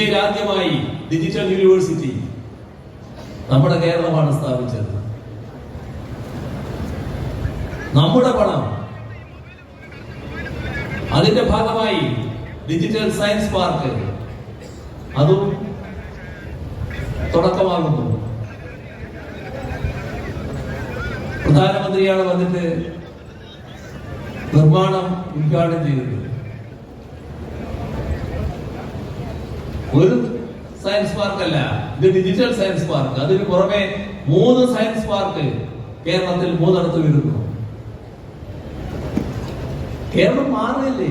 ഇന്ത്യയിൽ ആദ്യമായി digital university നമ്മുടെ കേരളമാണ് സ്ഥാപിച്ചത്. നമ്മുടെ പണം അതിന്റെ ഭാഗമായി ഡിജിറ്റൽ സയൻസ് പാർക്ക് അതും തുടക്കമാകുന്നു. പ്രധാനമന്ത്രിയാണ് വന്നിട്ട് നിർമ്മാണം ഉദ്ഘാടനം ചെയ്തത്. ഒരു സയൻസ് പാർക്ക് അല്ല. ഇത് ഡിജിറ്റൽ സയൻസ് പാർക്ക് അതിന് പുറമെ മൂന്ന് സയൻസ് പാർക്ക് കേരളത്തിൽ മൂന്നിടത്ത് വരുന്നു കേരളം മാറിയല്ലേ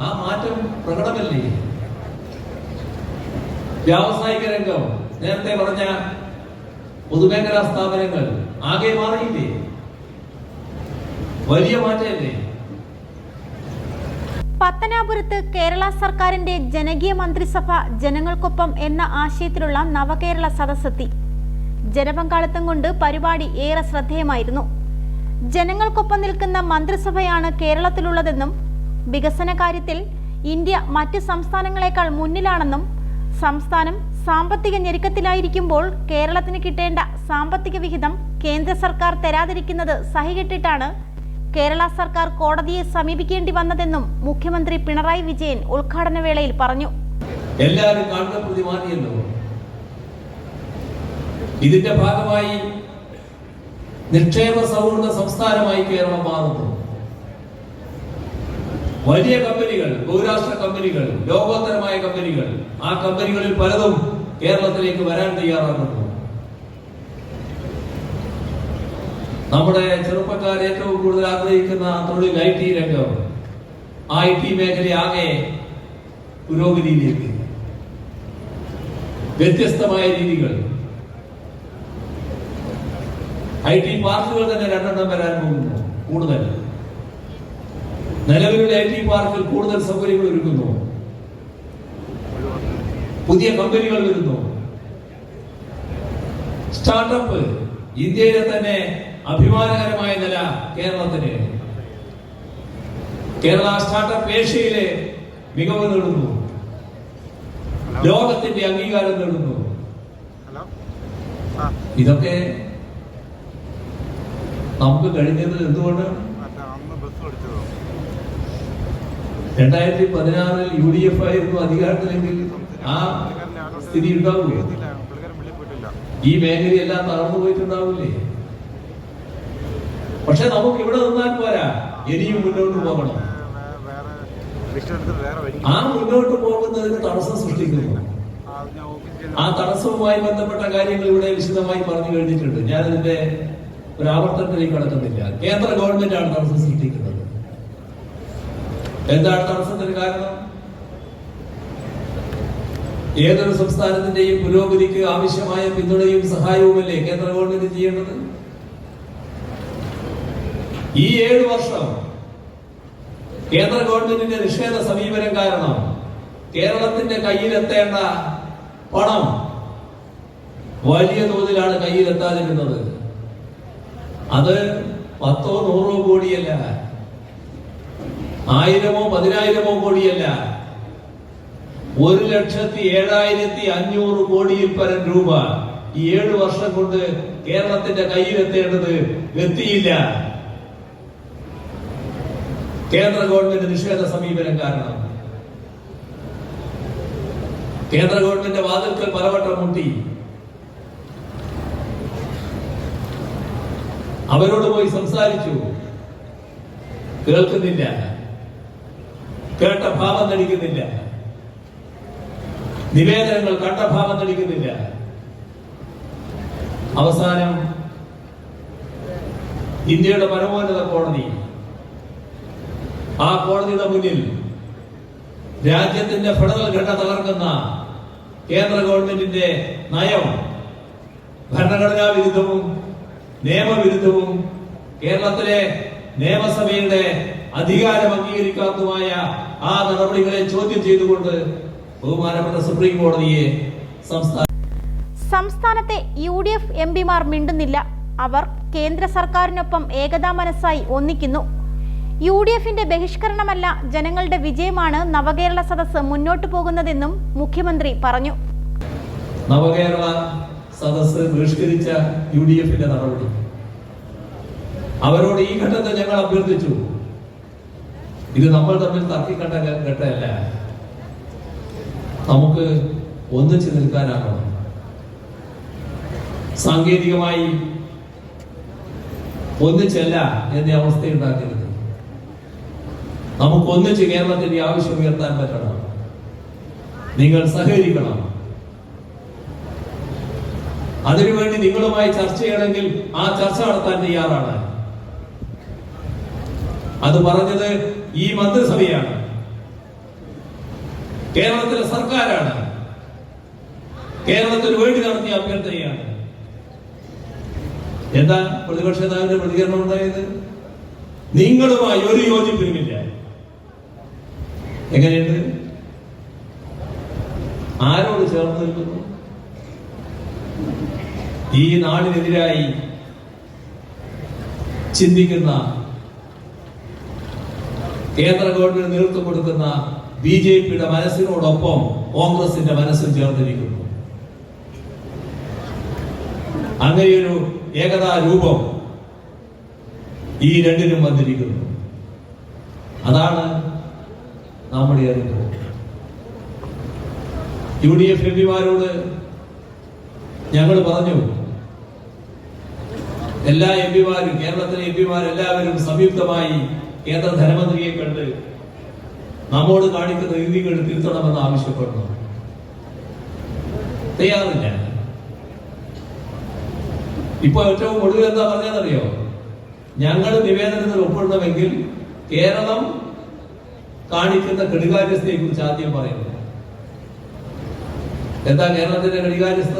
ആ മാറ്റം പ്രകടമല്ലേ? വ്യാവസായിക രംഗം. നേരത്തെ പറഞ്ഞ പൊതുമേഖലാ സ്ഥാപനങ്ങൾ ആകെ മാറിയില്ലേ? വലിയ മാറ്റമല്ലേ? പത്തനാപുരത്ത് കേരള സർക്കാരിന്റെ ജനകീയ മന്ത്രിസഭ ജനങ്ങൾക്കൊപ്പം എന്ന ആശയത്തിലുള്ള നവകേരള സദസ്സെത്തി. ജനപങ്കാളിത്തം കൊണ്ട് പരിപാടി ഏറെ ശ്രദ്ധേയമായിരുന്നു. ജനങ്ങൾക്കൊപ്പം നിൽക്കുന്ന മന്ത്രിസഭയാണ് കേരളത്തിലുള്ളതെന്നും വികസന കാര്യത്തിൽ ഇന്ത്യ മറ്റ് സംസ്ഥാനങ്ങളെക്കാൾ മുന്നിലാണെന്നും സംസ്ഥാനം സാമ്പത്തിക ഞെരുക്കത്തിലായിരിക്കുമ്പോൾ കേരളത്തിന് കിട്ടേണ്ട സാമ്പത്തിക വിഹിതം കേന്ദ്ര സർക്കാർ തരാതിരിക്കുന്നത് സഹികെട്ടിട്ടാണ് കേരള സർക്കാർ കോടതിയെ സമീപിക്കേണ്ടി വന്നതെന്നും മുഖ്യമന്ത്രി പിണറായി വിജയൻ ഉദ്ഘാടന വേളയിൽ പറഞ്ഞു. എല്ലാവരും ഇതിന്റെ ഭാഗമായി നിക്ഷേപ സൗഹൃദ സംസ്ഥാനമായി കേരളം മാറുന്നു. വലിയ കമ്പനികൾ ബഹുരാഷ്ട്ര കമ്പനികൾ ലോകോത്തരമായ കമ്പനികൾ ആ കമ്പനികളിൽ പലതും കേരളത്തിലേക്ക് വരാൻ തയ്യാറാകുന്നു. നമ്മുടെ ചെറുപ്പക്കാർ ഏറ്റവും കൂടുതൽ ആഗ്രഹിക്കുന്ന തൊഴിൽ ഐ ടി രംഗം. ഐ ടി മേഖലയാകെ പുരോഗതിയിലേക്ക്. വ്യത്യസ്തമായ രീതികൾ. ഐ ടി പാർക്കുകൾ തന്നെ രണ്ടെണ്ണം വരാൻ പോകുന്നു കൂടുതൽ. നിലവിലുള്ള ഐ ടി പാർക്കിൽ കൂടുതൽ സൗകര്യങ്ങൾ ഒരുക്കുന്നു. പുതിയ കമ്പനികൾ വരുന്നു. സ്റ്റാർട്ടപ്പ് ഇന്ത്യയിലെ തന്നെ അഭിമാനകരമായ നില കേരളത്തിന്. കേരള സ്റ്റാർട്ടപ്പ് ഏഷ്യയിലെ മികവ് നേടുന്നു. ലോകത്തിന്റെ അംഗീകാരം നേടുന്നു. ഇതൊക്കെ നമുക്ക് കഴിഞ്ഞത് എന്തുകൊണ്ട്? രണ്ടായിരത്തി പതിനാറിൽ യു ഡി എഫ് ആയിരുന്നു അധികാരത്തിലെങ്കിൽ ആ സ്ഥിതി ഉണ്ടാവില്ലേ. ഈ മേഖലയെല്ലാം തളർന്നു പോയിട്ടുണ്ടാവില്ലേ? പക്ഷെ നമുക്ക് ഇവിടെ നിന്നാൽ പോരാ. ഇനിയും മുന്നോട്ട് പോകണം. ആ മുന്നോട്ട് പോകുന്നതിന് തടസ്സം സൃഷ്ടിക്കുന്നു. ആ തടസ്സവുമായി ബന്ധപ്പെട്ട കാര്യങ്ങൾ ഇവിടെ വിശദമായി പറഞ്ഞു കഴിഞ്ഞിട്ടുണ്ട്. ഞാൻ അതിന്റെ ഒരു ആവർത്തനത്തിലേക്ക് കടക്കുന്നില്ല. കേന്ദ്ര ഗവൺമെന്റ് ആണ് തടസ്സം സൃഷ്ടിക്കുന്നത്. എന്താണ് തടസ്സത്തിന് കാരണം? ഏതൊരു സംസ്ഥാനത്തിന്റെയും പുരോഗതിക്ക് ആവശ്യമായ പിന്തുണയും സഹായവുമല്ലേ കേന്ദ്ര ഗവൺമെന്റ് ചെയ്യേണ്ടത്? ഈ ഏഴ് വർഷം കേന്ദ്ര ഗവൺമെന്റിന്റെ നിഷേധ സമീപനം കാരണം കേരളത്തിന്റെ കയ്യിലെത്തേണ്ട പണം വലിയ തോതിലാണ് കയ്യിലെത്താതിരുന്നത്. അത് പത്തോ നൂറോ കോടിയല്ല. ആയിരമോ പതിനായിരമോ കോടിയല്ല. ഒരു ലക്ഷത്തി ഏഴായിരത്തി അഞ്ഞൂറ് കോടിയിൽ പരം രൂപ ഈ ഏഴ് വർഷം കൊണ്ട് കേരളത്തിന്റെ കയ്യിലെത്തേണ്ടത് എത്തിയില്ല. കേന്ദ്ര ഗവൺമെന്റ് നിഷേധ സമീപനം കാരണം. കേന്ദ്ര ഗവൺമെന്റ് വാതിൽക്കൽ പലവട്ടം മുട്ടി. അവരോട് പോയി സംസാരിച്ചു. കേൾക്കുന്നില്ല. കേട്ട ഭാവം നടിക്കുന്നില്ല. നിവേദനങ്ങൾ കണ്ട ഭാവം നടിക്കുന്നില്ല. അവസാനം ഇന്ത്യയുടെ പരമോന്നത കോടതി ആ കോടതിയുടെ മുന്നിൽ രാജ്യത്തിന്റെ ഫെഡറൽ ഘടന തകർക്കുന്ന കേന്ദ്ര ഗവൺമെന്റിന്റെ നയം ഭരണഘടനാ വിരുദ്ധവും നിയമവിരുദ്ധവും കേരളത്തിലെ നിയമസഭയുടെ അധികാരം അംഗീകരിക്കാത്തതുമായ ആ നടപടികളെ ചോദ്യം ചെയ്തുകൊണ്ട് ബഹുമാനപ്പെട്ട സുപ്രീം കോടതിയെ സംസ്ഥാന സംസ്ഥാനത്തെ യു ഡി എഫ് എം പിമാർ മിണ്ടുന്നില്ല. അവർ കേന്ദ്ര സർക്കാരിനൊപ്പം ഏകതാ മനസ്സായി ഒന്നിക്കുന്നു. യു ഡി എഫിന്റെ ബഹിഷ്കരണമല്ല ജനങ്ങളുടെ വിജയമാണ് നവകേരള സദസ് മുന്നോട്ട് പോകുന്നതെന്നും മുഖ്യമന്ത്രി പറഞ്ഞു. നവകേരള സദസ്സ് ബഹിഷ്കരിച്ച യു ഡി എഫിന്റെ നടപടി. അവരോട് ഈ ഘട്ടത്തെ ഞങ്ങൾ അഭ്യർത്ഥിച്ചു. ഇത് നമ്മൾ തമ്മിൽ തർക്കിക്കണ്ട ഘട്ടമല്ല. നമുക്ക് ഒന്നിച്ചു നിൽക്കാനാകണം. സാങ്കേതികമായി ഒന്നിച്ചല്ല എന്ന അവസ്ഥയുണ്ടാക്കരുത്. നമുക്ക് ഒന്നിച്ച് കേരളത്തിന്റെ ആവശ്യം ഉയർത്താൻ പറ്റണം. നിങ്ങൾ സഹകരിക്കണം. അതിനുവേണ്ടി നിങ്ങളുമായി ചർച്ച ചെയ്യണമെങ്കിൽ ആ ചർച്ച നടത്താൻ തയ്യാറാണ്. അത് പറഞ്ഞത് ഈ മന്ത്രിസഭയാണ്. കേരളത്തിലെ സർക്കാരാണ്. കേരളത്തിന് വേണ്ടി നടത്തിയ അഭ്യർത്ഥനയാണ്. എന്താ പ്രതിപക്ഷ നേതാവിന്റെ പ്രതികരണം ഉണ്ടായത്? നിങ്ങളുമായി ഒരു യോജിപ്പിനുമില്ല എങ്ങനെയുണ്ട്? ആരോട് ചേർന്ന് നിൽക്കുന്നു? ഈ നാടിനെതിരായി ചിന്തിക്കുന്ന കേന്ദ്ര ഗവൺമെന്റ് നേതൃത്വം കൊടുക്കുന്ന ബി ജെ പിയുടെ മനസ്സിനോടൊപ്പം കോൺഗ്രസിന്റെ മനസ്സും ചേർന്നിരിക്കുന്നു. അങ്ങനെയൊരു ഏകതാ രൂപം ഈ രണ്ടിനും വന്നിരിക്കുന്നു. അതാണ് നമ്മുടെ അറിവ് യു ഡി എഫ് എംപിമാരോട് ഞങ്ങൾ പറഞ്ഞു എല്ലാ എം പിമാരും കേരളത്തിലെ എം പിമാർ എല്ലാവരും സംയുക്തമായി കേന്ദ്ര ധനമന്ത്രിയെ കണ്ട് നമ്മോട് കാണിക്കുന്ന രീതികൾ തിരുത്തണമെന്ന് ആവശ്യപ്പെടുന്നു. തയ്യാറില്ല. ഇപ്പൊ ഏറ്റവും ഒടുവിൽ എന്താ പറഞ്ഞതെന്നറിയോ? ഞങ്ങൾ നിവേദനത്തിൽ ഒപ്പിടണമെങ്കിൽ കേരളം കാണിക്കുന്ന കെടുകാര്യസ്ഥയെ കുറിച്ച് ആദ്യം പറയുന്നത്. എന്താ കേരളത്തിന്റെ ഘടികാര്യസ്ഥ?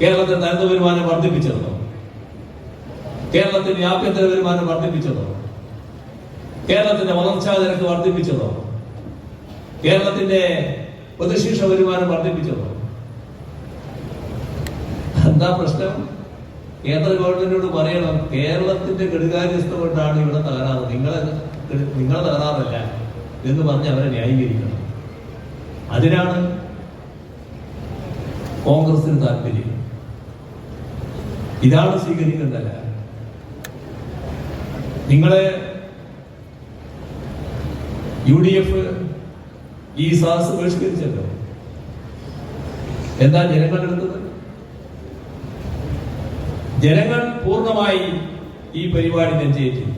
കേരളത്തിന്റെ തനത് വരുമാനം വർദ്ധിപ്പിച്ചതോ? കേരളത്തിന്റെ ആഭ്യന്തര വരുമാനം വർദ്ധിപ്പിച്ചതോ? കേരളത്തിന്റെ വളർച്ചാ നിരക്ക് വർദ്ധിപ്പിച്ചതോ? കേരളത്തിന്റെ പ്രതിശീർഷ വരുമാനം വർദ്ധിപ്പിച്ചതോ? എന്താ പ്രശ്നം? കേന്ദ്ര ഗവൺമെന്റിനോട് പറയണം കേരളത്തിന്റെ കെടുകാര്യസ്ഥ കൊണ്ടാണ് ഇവിടെ തകരാറ്. നിങ്ങളെ കെടു- നിങ്ങളെ തകരാറല്ല എന്ന് പറഞ്ഞ് അവരെ ന്യായീകരിക്കണം. അതിനാണ് കോൺഗ്രസിന് താല്പര്യം. ഇതാണ് സ്വീകരിക്കേണ്ടല്ല നിങ്ങളെ യു ഡി എഫ് ഈ സാഹസ് ബഹിഷ്കരിച്ചല്ലോ. എന്താ ജനങ്ങൾ എടുത്തത് ജനങ്ങൾ പൂർണമായി ഈ പരിപാടി നെഞ്ചേറ്റി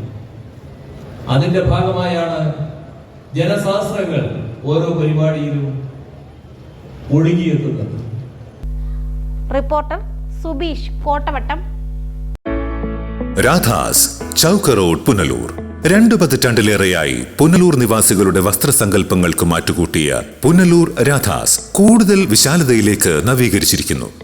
അതിന്റെ ഭാഗമായാണ് ജനശാസ്ത്രങ്ങൾ ഓരോ പരിപാടിയിലും ഒഴുകിയെത്തുന്നത്. റിപ്പോർട്ടർ സുബീഷ് കോട്ടവട്ടം. രാധാസ് ചൗക്ക് റോഡ് പുനലൂർ. രണ്ടു പതിറ്റാണ്ടിലേറെയായി പുനലൂർ നിവാസികളുടെ വസ്ത്രസങ്കല്പങ്ങൾക്ക് മാറ്റുകൂട്ടിയ പുനലൂർ രാധാസ് കൂടുതൽ വിശാലതയിലേക്ക് നവീകരിച്ചിരിക്കുന്നു.